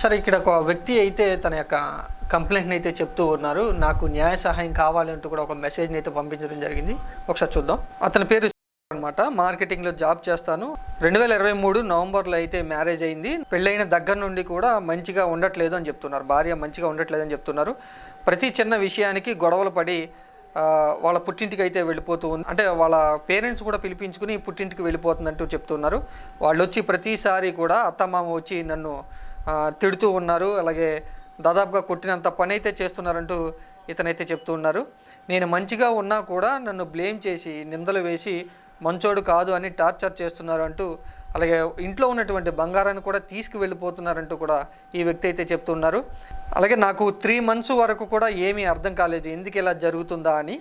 సరే ఇక్కడ ఒక వ్యక్తి అయితే తన యొక్క కంప్లైంట్ని అయితే చెప్తూ ఉన్నారు. నాకు న్యాయ సహాయం కావాలి అంటూ కూడా ఒక మెసేజ్ని అయితే పంపించడం జరిగింది. ఒకసారి చూద్దాం. అతని పేరు అనమాట మార్కెటింగ్లో జాబ్ చేస్తాను. రెండు వేల ఇరవై మూడు నవంబర్లో అయితే మ్యారేజ్ అయింది. పెళ్ళైన దగ్గర నుండి కూడా మంచిగా ఉండట్లేదు అని చెప్తున్నారు. భార్య మంచిగా ఉండట్లేదు అని చెప్తున్నారు. ప్రతి చిన్న విషయానికి గొడవలు పడి వాళ్ళ పుట్టింటికి అయితే వెళ్ళిపోతూ ఉంది. అంటే వాళ్ళ పేరెంట్స్ కూడా పిలిపించుకుని పుట్టింటికి వెళ్ళిపోతుందంటూ చెప్తున్నారు. వాళ్ళు వచ్చి ప్రతిసారి కూడా అత్తమామ వచ్చి నన్ను తిడుతూ ఉన్నారు. అలాగే దాదాపుగా కొట్టినంత పని అయితే చేస్తున్నారంటూ ఇతనైతే చెప్తూ ఉన్నారు. నేను మంచిగా ఉన్నా కూడా నన్ను బ్లేమ్ చేసి నిందలు వేసి మంచోడు కాదు అని టార్చర్ చేస్తున్నారు అంటూ అలాగే ఇంట్లో ఉన్నటువంటి బంగారాన్ని కూడా తీసుకువెళ్ళిపోతున్నారంటూ కూడా ఈ వ్యక్తి అయితే చెప్తున్నారు అలాగే నాకు త్రీ మంత్స్ వరకు కూడా ఏమీ అర్థం కాలేదు. ఎందుకు ఇలా జరుగుతుందా అని.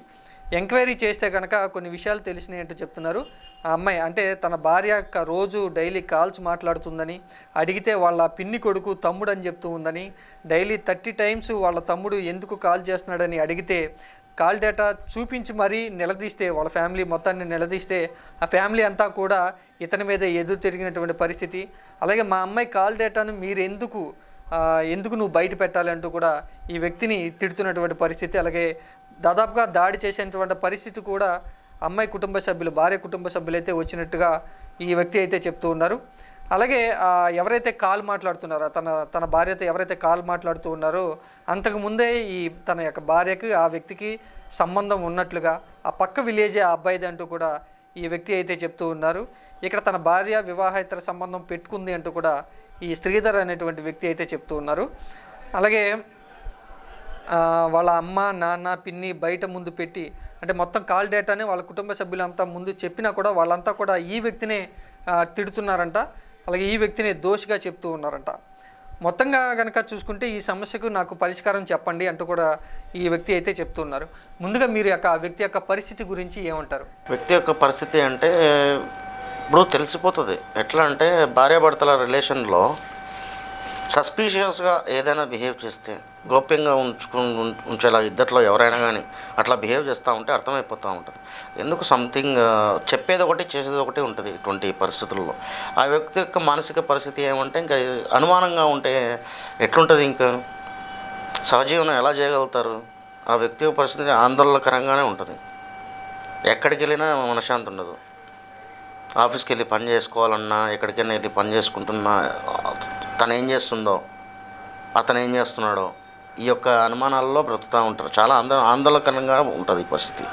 ఎంక్వైరీ చేస్తే కనుక కొన్ని విషయాలు తెలిసినాయి అంటూ చెప్తున్నారు. ఆ అమ్మాయి అంటే తన భార్య యొక్క రోజు డైలీ కాల్స్ మాట్లాడుతుందని అడిగితే వాళ్ళ పిన్ని కొడుకు తమ్ముడు అని చెప్తూ ఉందని డైలీ థర్టీ టైమ్స్ వాళ్ళ తమ్ముడు ఎందుకు కాల్ చేస్తున్నాడని అడిగితే కాల్ డేటా చూపించి మరీ నిలదీస్తే వాళ్ళ ఫ్యామిలీ మొత్తాన్ని నిలదీస్తే ఆ ఫ్యామిలీ అంతా కూడా ఇతని మీద ఎదురు తిరిగినటువంటి పరిస్థితి. అలాగే మా అమ్మాయి కాల్ డేటాను మీరు ఎందుకు ఎందుకు నువ్వు బయట పెట్టాలంటూ కూడా ఈ వ్యక్తిని తిడుతున్నటువంటి పరిస్థితి. అలాగే దాదాపుగా దాడి చేసేటువంటి పరిస్థితి కూడా అమ్మాయి కుటుంబ సభ్యులు భార్య కుటుంబ సభ్యులైతే వచ్చినట్టుగా ఈ వ్యక్తి అయితే చెప్తూ ఉన్నారు. అలాగే ఎవరైతే కాల్ మాట్లాడుతున్నారో తన తన భార్యతో ఎవరైతే కాల్ మాట్లాడుతూ ఉన్నారో అంతకు ముందే ఈ తన యొక్క భార్యకి ఆ వ్యక్తికి సంబంధం ఉన్నట్లుగా ఆ పక్క విలేజే ఆ అబ్బాయిది అంటూ కూడా ఈ వ్యక్తి అయితే చెప్తూ ఉన్నారు. ఇక్కడ తన భార్య వివాహేతర సంబంధం పెట్టుకుంది అంటూ కూడా ఈ శ్రీధర్ అనేటువంటి వ్యక్తి అయితే చెప్తూ ఉన్నారు. అలాగే వాళ్ళ అమ్మ నాన్న పిన్ని బయట ముందు పెట్టి అంటే మొత్తం కాల్ డేటాని వాళ్ళ కుటుంబ సభ్యులంతా ముందు చెప్పినా కూడా వాళ్ళంతా కూడా ఈ వ్యక్తినే తిడుతున్నారంట. అలాగే ఈ వ్యక్తిని దోషిగా చెప్తూ ఉన్నారంట. మొత్తంగా కనుక చూసుకుంటే ఈ సమస్యకు నాకు పరిష్కారం చెప్పండి అంటూ కూడా ఈ వ్యక్తి అయితే చెప్తున్నారు ముందుగా మీరు యొక్క వ్యక్తి యొక్క పరిస్థితి గురించి ఏమంటారు? వ్యక్తి యొక్క పరిస్థితి అంటే ఇప్పుడు తెలిసిపోతుంది. ఎట్లా అంటే భార్యాభర్తల రిలేషన్లో సస్పీషియస్గా ఏదైనా బిహేవ్ చేస్తే గోప్యంగా ఉంచుకు ఉంచేలా ఇద్దట్లో ఎవరైనా కానీ అట్లా బిహేవ్ చేస్తూ ఉంటే అర్థమైపోతూ ఉంటుంది. ఎందుకు సంథింగ్ చెప్పేది ఒకటి చేసేది ఒకటి ఉంటుంది ఇటువంటి పరిస్థితుల్లో. ఆ వ్యక్తి యొక్క మానసిక పరిస్థితి ఏమంటే ఇంకా అనుమానంగా ఉంటే ఎట్లుంటుంది ఇంకా? సహజీవనం ఎలా చేయగలుగుతారు? ఆ వ్యక్తి యొక్క పరిస్థితి ఆందోళనకరంగానే ఉంటుంది. ఎక్కడికి వెళ్ళినా మనశ్శాంతి ఉండదు. ఆఫీస్కి వెళ్ళి పని చేసుకోవాలన్నా ఎక్కడికైనా వెళ్ళి పని చేసుకుంటున్నా తను ఏం చేస్తుందో అతను ఏం చేస్తున్నాడో ఈ యొక్క అనుమానాల్లో బ్రతుకుతూ ఉంటారు. చాలా ఆందోళన ఆందోళనకరంగా ఉంటుంది ఈ పరిస్థితి.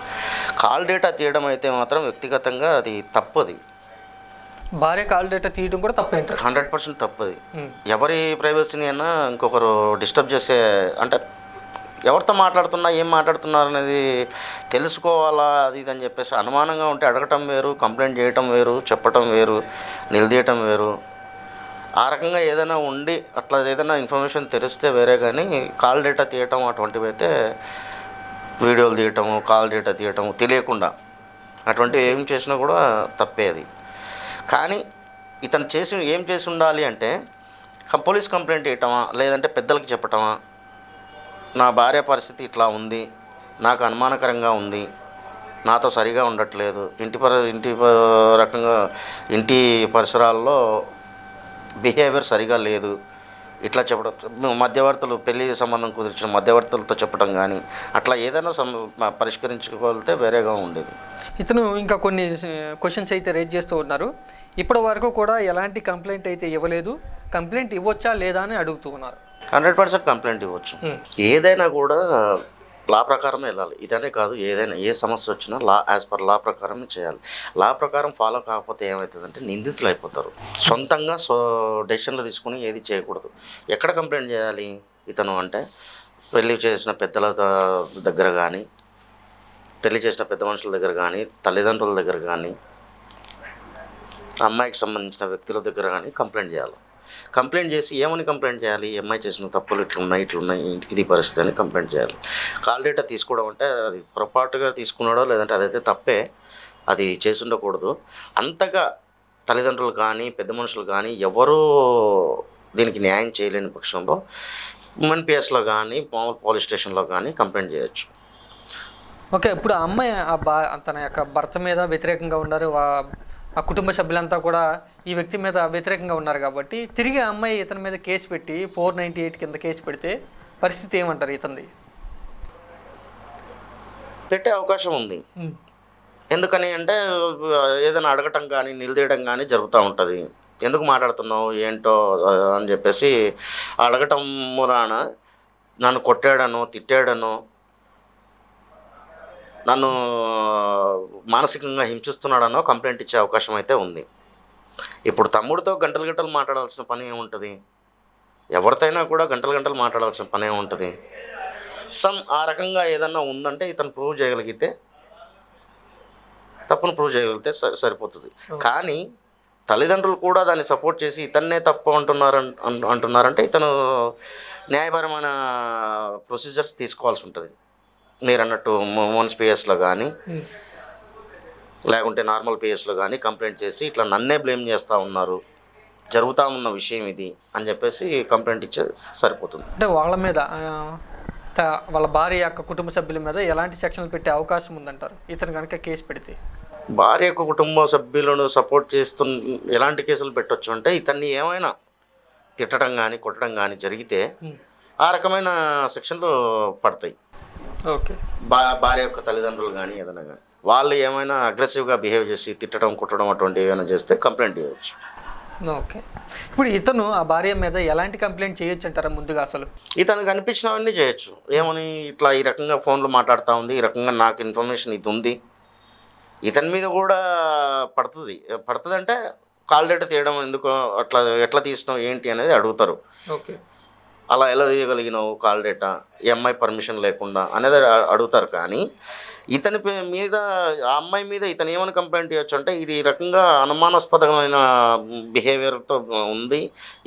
కాల్ డేటా తీయడం అయితే మాత్రం వ్యక్తిగతంగా అది తప్పది. భార్య కాల్ డేటా తీయడం కూడా తప్పేంటారు హండ్రెడ్ పర్సెంట్ తప్పది. ఎవరి ప్రైవసీని అయినా ఇంకొకరు డిస్టర్బ్ చేసే అంటే ఎవరితో మాట్లాడుతున్నా ఏం మాట్లాడుతున్నారు అనేది తెలుసుకోవాలా అది ఇది అని చెప్పేసి అనుమానంగా ఉంటే అడగటం వేరు కంప్లైంట్ చేయటం వేరు చెప్పటం వేరు నిలదీయటం వేరు. ఆ రకంగా ఏదైనా ఉండి అట్లా ఏదైనా ఇన్ఫర్మేషన్ తెలిస్తే వేరే కానీ కాల్ డేటా తీయటం అటువంటివి అయితే వీడియోలు తీయటము కాల్ డేటా తీయటము తెలియకుండా అటువంటివి ఏం చేసినా కూడా తప్పేది కానీ ఇతను చేసి ఏం చేసి ఉండాలి అంటే కం- పోలీస్ కంప్లైంట్ ఇవ్వటమా లేదంటే పెద్దలకి చెప్పటమా నా భార్య పరిస్థితి ఇట్లా ఉంది నాకు అనుమానకరంగా ఉంది నాతో సరిగా ఉండట్లేదు ఇంటి పర ఇంటి రకంగా ఇంటి పరిసరాల్లో బిహేవియర్ సరిగా లేదు. ఇట్లా చెప్పడం మధ్యవర్తులు పెళ్ళి సంబంధం కుదిర్చిన మధ్యవర్తులతో చెప్పడం కానీ అట్లా ఏదైనా సం పరిష్కరించుకోగలిగితే వేరేగా ఉండేది. ఇతను ఇంకా కొన్ని క్వశ్చన్స్ అయితే రేజ్ చేస్తూ ఉన్నారు. ఇప్పటి వరకు కూడా ఎలాంటి కంప్లైంట్ అయితే ఇవ్వలేదు. కంప్లైంట్ ఇవ్వచ్చా లేదా అని అడుగుతూ ఉన్నారు. హండ్రెడ్ పర్సెంట్ కంప్లైంట్ ఇవ్వచ్చు. ఏదైనా కూడా లా ప్రకారమే వెళ్ళాలి. ఇదనే కాదు ఏదైనా ఏ సమస్య వచ్చినా లా యాజ్ పర్ లా ప్రకారం చేయాలి. లా ప్రకారం ఫాలో కాకపోతే ఏమవుతుందంటే నిందితులు అయిపోతారు. సొంతంగా సో డెసిషన్లు తీసుకుని ఏది చేయకూడదు. ఎక్కడ కంప్లైంట్ చేయాలి ఇతను అంటే పెళ్ళి చేసిన పెద్దల దగ్గర కానీ పెళ్ళి చేసిన పెద్ద మనుషుల దగ్గర కానీ తల్లిదండ్రుల దగ్గర కానీ అమ్మాయికి సంబంధించిన వ్యక్తుల దగ్గర కానీ కంప్లైంట్ చేయాలి. కంప్లైంట్ చేసి ఏమని కంప్లైంట్ చేయాలి? ఈ అమ్మాయి చేసిన తప్పులు ఇట్లున్నాయి ఇట్లున్నాయి ఇది పరిస్థితి అని కంప్లైంట్ చేయాలి. కాల్ డేటా తీసుకోవడం అంటే అది పొరపాటుగా తీసుకున్నాడో లేదంటే అదైతే తప్పే అది చేసి ఉండకూడదు అంతగా తల్లిదండ్రులు కానీ పెద్ద మనుషులు కానీ ఎవరూ దీనికి న్యాయం చేయలేని పక్షంలో ఎంఎన్పిఎస్లో కానీ మామూలు పోలీస్ స్టేషన్లో కానీ కంప్లైంట్ చేయొచ్చు. ఓకే ఇప్పుడు ఆ అమ్మాయి ఆ బా తన యొక్క భర్త మీద వ్యతిరేకంగా ఉన్నారు. ఆ కుటుంబ సభ్యులంతా కూడా ఈ వ్యక్తి మీద వ్యతిరేకంగా ఉన్నారు కాబట్టి తిరిగి ఆ అమ్మాయి ఇతని మీద కేసు పెట్టి ఫోర్ నైంటీ ఎయిట్ కింద కేసు పెడితే పరిస్థితి ఏమంటారు ఇతంది పెట్టే అవకాశం ఉంది. ఎందుకని అంటే ఏదైనా అడగటం కానీ నిలదీయడం కానీ జరుగుతూ ఉంటుంది. ఎందుకు మాట్లాడుతున్నావు? ఏంటో అని చెప్పేసి అడగటం మూలాన నన్ను కొట్టాడను తిట్టాడను నన్ను మానసికంగా హింసిస్తున్నాడనో కంప్లైంట్ ఇచ్చే అవకాశం అయితే ఉంది. ఇప్పుడు తమ్ముడితో గంటలు గంటలు మాట్లాడాల్సిన పని ఏముంటుంది? ఎవరితోనైనా కూడా గంటలు గంటలు మాట్లాడాల్సిన పని ఏముంటుంది? సమ్ ఆ రకంగా ఏదన్నా ఉందంటే ఇతను ప్రూవ్ చేయగలిగితే తప్పును ప్రూవ్ చేయగలిగితే సరి సరిపోతుంది. కానీ తల్లిదండ్రులు కూడా దాన్ని సపోర్ట్ చేసి ఇతన్నే తప్పు అంటున్నారు అంటున్నారంటే ఇతను న్యాయపరమైన ప్రొసీజర్స్ తీసుకోవాల్సి ఉంటుంది. మీరు అన్నట్టు మోన్స్ పిఎస్లో కానీ లేకుంటే నార్మల్ పిఎస్లో కానీ కంప్లైంట్ చేసి ఇట్లా నన్నే బ్లేమ్ చేస్తూ ఉన్నారు జరుగుతూ ఉన్న విషయం ఇది అని చెప్పేసి కంప్లైంట్ ఇచ్చే సరిపోతుంది. అంటే వాళ్ళ మీద వాళ్ళ భార్య యొక్క కుటుంబ సభ్యుల మీద ఎలాంటి సెక్షన్లు పెట్టే అవకాశం ఉందంటారు? ఇతను కనుక కేసు పెడితే. భార్య యొక్క కుటుంబ సభ్యులను సపోర్ట్ చేస్తు ఎలాంటి కేసులు పెట్టొచ్చు అంటే ఇతన్ని ఏమైనా తిట్టడం కానీ కొట్టడం కానీ జరిగితే ఆ రకమైన సెక్షన్లు పడతాయి. ఓకే. బా భార్య యొక్క తల్లిదండ్రులు కానీ ఏదైనా కానీ వాళ్ళు ఏమైనా అగ్రెసివ్గా బిహేవ్ చేసి తిట్టడం కుట్టడం అటువంటివి ఏమైనా చేస్తే కంప్లైంట్ చేయవచ్చు ఓకే. ఇప్పుడు ఇతను ఆ భార్య మీద ఎలాంటి కంప్లైంట్ చేయొచ్చు అంటారా ముందుగా అసలు? ఇతనికి అనిపించినవన్నీ చేయొచ్చు. ఏమని ఇట్లా ఈ రకంగా ఫోన్లో మాట్లాడుతూ ఉంది ఈ రకంగా నాకు ఇన్ఫర్మేషన్ ఇది ఉంది. ఇతని మీద కూడా పడుతుంది. పడుతుంది అంటే కాల్ డేటా తీయడం ఎందుకు అట్లా ఎట్లా తీసినావు ఏంటి అనేది అడుగుతారు. ఓకే. అలా ఎలా తీయగలిగినావు కాల్ డేటా అమ్మాయి పర్మిషన్ లేకుండా అనేది అడుగుతారు కానీ ఇతని మీద ఆ అమ్మాయి మీద ఇతను ఏమని కంప్లైంట్ చేయొచ్చు అంటే ఇది ఈ రకంగా అనుమానాస్పదమైన బిహేవియర్తో ఉంది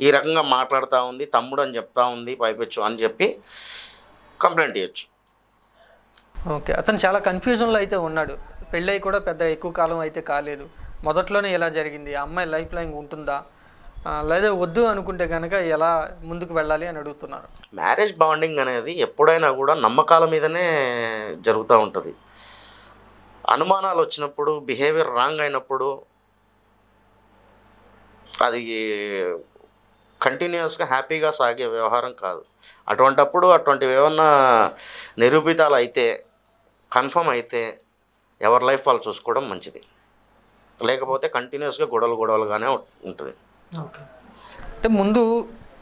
ఈ రకంగా మాట్లాడుతూ ఉంది తమ్ముడు అని చెప్తా ఉంది పైపెచ్చు అని చెప్పి కంప్లైంట్ చేయొచ్చు ఓకే అతను చాలా కన్ఫ్యూజన్లో అయితే ఉన్నాడు. పెళ్ళై కూడా పెద్ద ఎక్కువ కాలం అయితే కాలేదు. మొదట్లోనే ఎలా జరిగింది? ఆ అమ్మాయి లైఫ్ లైన్ ఉంటుందా? లేదా వద్దు అనుకుంటే కనుక ఎలా ముందుకు వెళ్ళాలి అని అడుగుతున్నారు. మ్యారేజ్ బాండింగ్ అనేది ఎప్పుడైనా కూడా నమ్మకాల మీదనే జరుగుతూ ఉంటుంది. అనుమానాలు వచ్చినప్పుడు బిహేవియర్ రాంగ్ అయినప్పుడు అది కంటిన్యూస్గా హ్యాపీగా సాగే వ్యవహారం కాదు. అటువంటప్పుడు అటువంటివి ఏమన్నా నిరూపితాలు అయితే కన్ఫర్మ్ అయితే ఎవరి లైఫ్ వాళ్ళు చూసుకోవడం మంచిది. లేకపోతే కంటిన్యూస్గా గొడవలు గొడవలుగానే ఉంటుంది. ఓకే. అంటే ముందు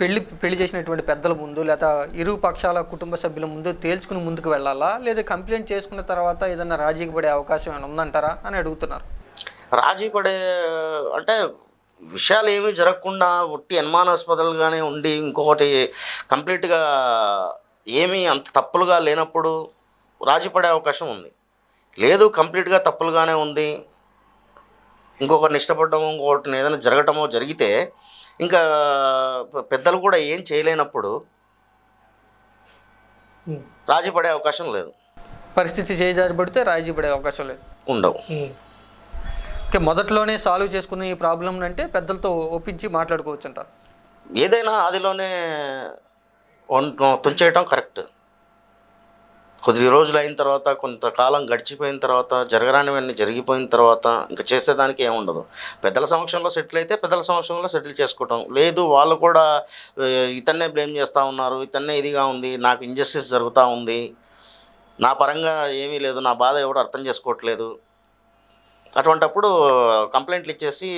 పెళ్ళి పెళ్ళి చేసినటువంటి పెద్దల ముందు లేదా ఇరు పక్షాల కుటుంబ సభ్యుల ముందు తేల్చుకుని ముందుకు వెళ్ళాలా? లేదా కంప్లైంట్ చేసుకున్న తర్వాత ఏదైనా రాజీకి పడే అవకాశం ఏమైనా ఉందంటారా అని అడుగుతున్నారు. రాజీ పడే అంటే విషయాలు ఏమీ జరగకుండా ఉట్టి అనుమానాస్పదలుగానే ఉండి ఇంకొకటి కంప్లీట్గా ఏమీ అంత తప్పులుగా లేనప్పుడు రాజీ పడే అవకాశం ఉంది. లేదు కంప్లీట్గా తప్పులుగానే ఉంది. ఇంకొకరిని ఇష్టపడటమో ఇంకొకటిని ఏదైనా జరగటమో జరిగితే ఇంకా పెద్దలు కూడా ఏం చేయలేనప్పుడు రాజీ పడే అవకాశం లేదు. పరిస్థితి చేజారిపడితే రాజీ పడే అవకాశం లేదు. ఉండవు. ఓకే మొదట్లోనే సాల్వ్ చేసుకున్న ఈ ప్రాబ్లం అంటే పెద్దలతో ఒప్పించి మాట్లాడుకోవచ్చు అంటారు ఏదైనా ఆదిలోనే వన్- తుంచేయటం కరెక్ట్. కొద్ది రోజులు అయిన తర్వాత కొంతకాలం గడిచిపోయిన తర్వాత జరగరానివన్నీ జరిగిపోయిన తర్వాత ఇంకా చేసేదానికి ఏముండదు పెద్దల సమక్షంలో సెటిల్ అయితే పెద్దల సమక్షంలో సెటిల్ చేసుకోవటం. లేదు వాళ్ళు కూడా ఇతన్నే బ్లేమ్ చేస్తూ ఉన్నారు ఇతన్నే ఇదిగా ఉంది నాకు ఇంజస్టిస్ జరుగుతూ ఉంది నా పరంగా ఏమీ లేదు నా బాధ ఎవరు అర్థం చేసుకోవట్లేదు. అటువంటప్పుడు కంప్లైంట్లు ఇచ్చేసి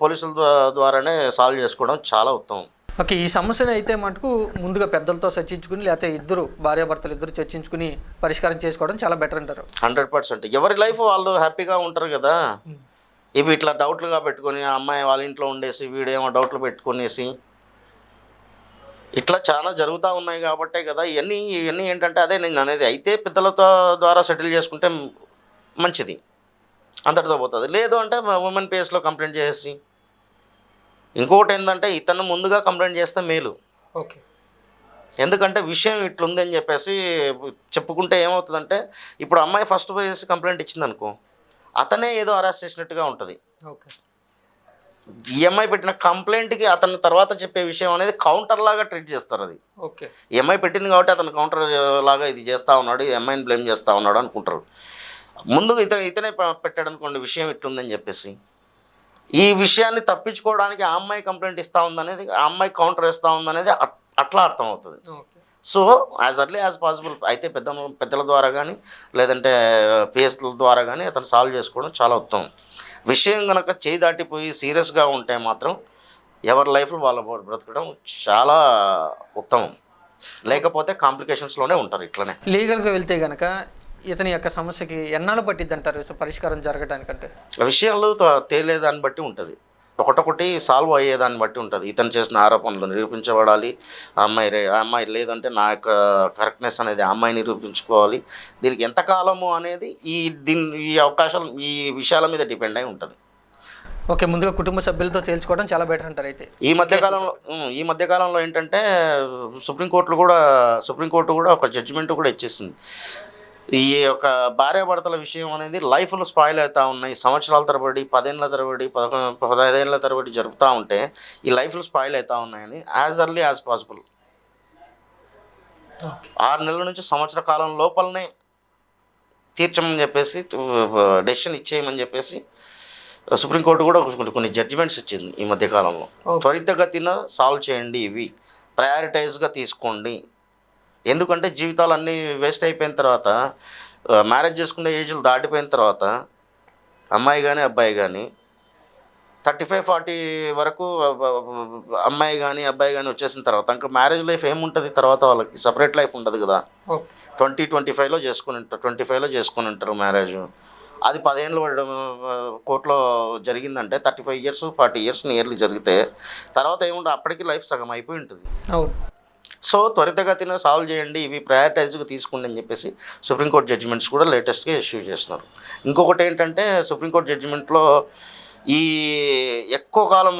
పోలీసుల ద్వారానే సాల్వ్ చేసుకోవడం చాలా ఉత్తమం. ఓకే ఈ సమస్యను అయితే మటుకు ముందుగా పెద్దలతో చర్చించుకుని లేకపోతే ఇద్దరు భార్యాభర్తలు ఇద్దరు చర్చించుకుని పరిష్కారం చేసుకోవడం చాలా బెటర్ అంటారు. Hundred percent. ఎవరి లైఫ్ వాళ్ళు హ్యాపీగా ఉంటారు కదా. ఇవి ఇట్లా డౌట్లుగా పెట్టుకొని ఆ అమ్మాయి వాళ్ళ ఇంట్లో ఉండేసి వీడేమో డౌట్లు పెట్టుకునేసి ఇట్లా చాలా జరుగుతూ ఉన్నాయి కాబట్టే కదా. ఇవన్నీ ఇవన్నీ ఏంటంటే అదే నేను అనేది అయితే పెద్దలతో ద్వారా సెటిల్ చేసుకుంటే మంచిది. అంతటితో పోతుంది. లేదు అంటే ఉమెన్ పేస్లో కంప్లైంట్ చేసి ఇంకొకటి ఏంటంటే ఇతను ముందుగా కంప్లైంట్ చేస్తే మేలు. ఓకే. ఎందుకంటే విషయం ఇట్లుందని చెప్పేసి చెప్పుకుంటే ఏమవుతుందంటే ఇప్పుడు అమ్మాయి ఫస్ట్ పోయేసి కంప్లైంట్ ఇచ్చింది అనుకో అతనే ఏదో అరెస్ట్ చేసినట్టుగా ఉంటుంది. ఓకే. ఈ అమ్మాయి పెట్టిన కంప్లైంట్కి అతను తర్వాత చెప్పే విషయం అనేది కౌంటర్ లాగా ట్రీట్ చేస్తారు అది. ఓకే. ఈ అమ్మాయి పెట్టింది కాబట్టి అతను కౌంటర్ లాగా ఇది చేస్తూ ఉన్నాడు ఈ అమ్మాయిని బ్లేమ్ చేస్తూ ఉన్నాడు అనుకుంటారు. ముందు ఇత ఇతనే పెట్టాడు అనుకోండి విషయం ఇట్లుందని చెప్పేసి. ఈ విషయాన్ని తప్పించుకోవడానికి ఆ అమ్మాయి కంప్లైంట్ ఇస్తూ ఉందనేది ఆ అమ్మాయి కౌంటర్ ఇస్తూ ఉందనేది అట్- అట్లా అర్థమవుతుంది. Okay. So as early as possible అయితే పెద్ద పెద్దల ద్వారా కానీ లేదంటే పిఎస్ల ద్వారా కానీ అతను సాల్వ్ చేసుకోవడం చాలా ఉత్తమం. విషయం కనుక చేయి దాటిపోయి సీరియస్గా ఉంటే మాత్రం ఎవరి లైఫ్లో వాళ్ళ బ్రతకడం చాలా ఉత్తమం. లేకపోతే కాంప్లికేషన్స్లోనే ఉంటారు ఇట్లనే. లీగల్గా వెళ్తే గనక ఇతని యొక్క సమస్యకి ఎన్నాళ్ళు పట్టిద్ది అంటారు పరిష్కారం జరగడానికంటే విషయాలు త- తేలేదాన్ని బట్టి ఉంటుంది. ఒకటొకటి సాల్వ్ అయ్యేదాన్ని బట్టి ఉంటుంది. ఇతను చేసిన ఆరోపణలు నిరూపించబడాలి. ఆ అమ్మాయి ఆ అమ్మాయి లేదంటే నా యొక్క కరెక్ట్నెస్ అనేది ఆ అమ్మాయి నిరూపించుకోవాలి. దీనికి ఎంతకాలము అనేది ఈ దీని ఈ అవకాశాలు ఈ విషయాల మీద డిపెండ్ అయి ఉంటుంది. ఓకే ముందుగా కుటుంబ సభ్యులతో తేల్చుకోవడం చాలా బెటర్ అంటారు అయితే. ఈ మధ్యకాలంలో ఈ మధ్యకాలంలో ఏంటంటే సుప్రీంకోర్టులు కూడా సుప్రీంకోర్టు కూడా ఒక జడ్జిమెంట్ కూడా ఇచ్చేసింది. ఈ యొక్క భార్యాభర్తల విషయం అనేది లైఫ్లో స్పాయిల్ అవుతూ ఉన్నాయి. సంవత్సరాల తరబడి పదేళ్ళ తరబడి పదకొండు పదహైదేళ్ళ తరబడి జరుపుతూ ఉంటే ఈ లైఫ్లో స్పాయిల్ అవుతూ ఉన్నాయని యాజ్ ఎర్లీ యాజ్ పాసిబుల్ ఆరు నెలల నుంచి సంవత్సర కాలం లోపలనే తీర్చమని చెప్పేసి డెసిషన్ ఇచ్చేయమని చెప్పేసి సుప్రీంకోర్టు కూడా కొన్ని కొన్ని జడ్జిమెంట్స్ ఇచ్చింది ఈ మధ్యకాలంలో. త్వరితగతిన సాల్వ్ చేయండి ఇవి. ప్రయారిటైజ్గా తీసుకోండి. ఎందుకంటే జీవితాలు అన్నీ వేస్ట్ అయిపోయిన తర్వాత మ్యారేజ్ చేసుకునే ఏజ్లు దాటిపోయిన తర్వాత అమ్మాయి కానీ అబ్బాయి కానీ థర్టీ ఫైవ్ ఫార్టీ వరకు అమ్మాయి కానీ అబ్బాయి కానీ వచ్చేసిన తర్వాత ఇంకా మ్యారేజ్ లైఫ్ ఏముంటుంది? తర్వాత వాళ్ళకి సపరేట్ లైఫ్ ఉండదు కదా. ట్వంటీ ట్వంటీ ఫైవ్లో చేసుకుని ఉంటారు ట్వంటీ ఫైవ్లో చేసుకుని ఉంటారు మ్యారేజ్. అది ఆ, కోర్టులో జరిగిందంటే thirty five years forty years nearly జరిగితే తర్వాత ఏముంటుంది అప్పటికి లైఫ్ సగం అయిపోయి ఉంటుంది. అవును. సో త్వరితగతిన సాల్వ్ చేయండి ఇవి ప్రయారిటైజ్గా తీసుకోండి అని చెప్పేసి సుప్రీంకోర్టు జడ్జిమెంట్స్ కూడా లేటెస్ట్గా ఇష్యూ చేస్తున్నారు. ఇంకొకటి ఏంటంటే సుప్రీంకోర్టు జడ్జిమెంట్లో ఈ ఎక్కువ కాలం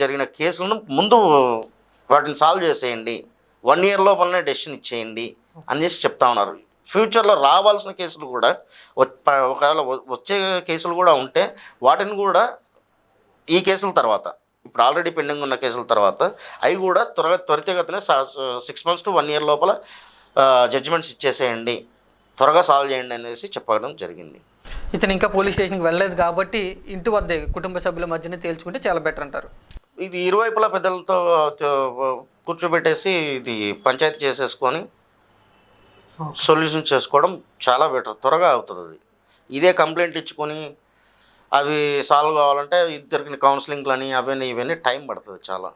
జరిగిన కేసులను ముందు వాటిని సాల్వ్ చేసేయండి వన్ ఇయర్ లోపలనే డెసిషన్ ఇచ్చేయండి అని చేసి చెప్తా ఉన్నారు. ఫ్యూచర్లో రావాల్సిన కేసులు కూడా ఒకవేళ వచ్చే కేసులు కూడా ఉంటే వాటిని కూడా ఈ కేసుల తర్వాత ఇప్పుడు ఆల్రెడీ పెండింగ్ ఉన్న కేసుల తర్వాత అవి కూడా త్వరగా త్వరితగతిన six months to one year లోపల జడ్జిమెంట్స్ ఇచ్చేసేయండి. త్వరగా సాల్వ్ చేయండి అనేసి చెప్పడం జరిగింది. ఇతను ఇంకా పోలీస్ స్టేషన్కి వెళ్ళలేదు కాబట్టి ఇంటి వద్దే కుటుంబ సభ్యుల మధ్యనే తేల్చుకుంటే చాలా బెటర్ అంటారు. ఇది ఇరువైపులా పెద్దలతో కూర్చోబెట్టేసి ఇది పంచాయతీ చేసేసుకొని సొల్యూషన్ చేసుకోవడం చాలా బెటర్ త్వరగా అవుతుంది అది ఇదే కంప్లైంట్ ఇచ్చుకొని అవి సాల్వ్ కావాలంటే ఇద్దరికి కౌన్సిలింగ్లని అవన్నీ ఇవన్నీ టైం పడుతుంది చాలా.